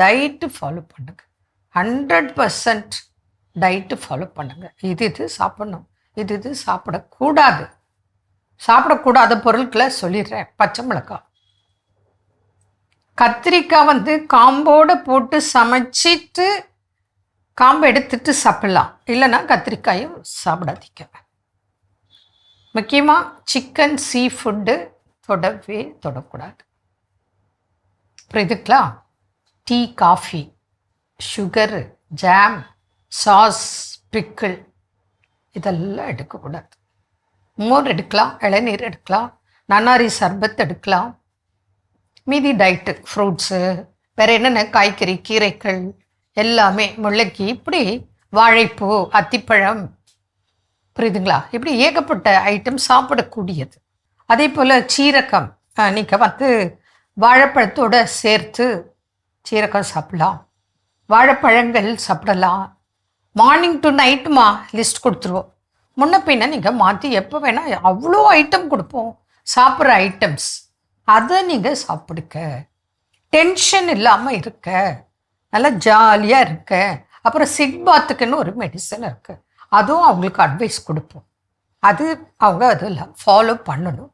Diet follow பண்ணுங்க. Hundred percent diet follow பண்ணுங்க. இது இது சாப்பிடணும். இது இது சாப்பிடக்கூடாது. சாப்பிடக்கூடாத பொருட்களை சொல்லிடுறேன். பச்சை மிளகாய். கத்திரிக்காய் வந்து காம்போடு போட்டு சமைச்சிட்டு காம்பு எடுத்துட்டு சாப்பிடலாம். இல்லைன்னா கத்திரிக்காயும் சாப்பிடாதீங்க. முக்கியமாக சிக்கன் சீ ஃபுட்டு தொடவே தொடக்கூடாது. புரியுதுங்களா? Tea coffee sugar jam sauce pickle இதெல்லாம் எடுக்கக்கூடாது. மோர் எடுக்கலாம் இளநீர் எடுக்கலாம் நன்னாரி சர்பத் எடுக்கலாம். மீதி டயட்டு ஃப்ரூட்ஸு வேறு என்னென்ன காய்கறி கீரைகள் எல்லாமே முள்ளக்கி இப்படி வாழைப்பூ அத்திப்பழம் புரியுதுங்களா? இப்படி ஏகப்பட்ட ஐட்டம் சாப்பிடக்கூடியது. அதே போல் சீரகம் நீங்கள் வந்து வாழைப்பழத்தோட சேர்த்து சீரகம் சாப்பிடலாம். வாழைப்பழங்கள் சாப்பிடலாம். மார்னிங் டு நைட்டுமா லிஸ்ட் கொடுத்துருவோம். முன்ன பின்ன நீங்கள் மாற்றி எப்போ வேணால் அவ்வளோ ஐட்டம் கொடுப்போம். சாப்பிட்ற ஐட்டம்ஸ் அதை நீங்கள் சாப்பிடுங்க. டென்ஷன் இல்லாமல் இருக்க. நல்லா ஜாலியாக இருக்க. அப்புறம் சிக் பாத்துக்குன்னு ஒரு மெடிசன் இருக்குது அதுவும் அவங்களுக்கு அட்வைஸ் கொடுப்போம். அது அவங்க அதெல்லாம் ஃபாலோ பண்ணணும்.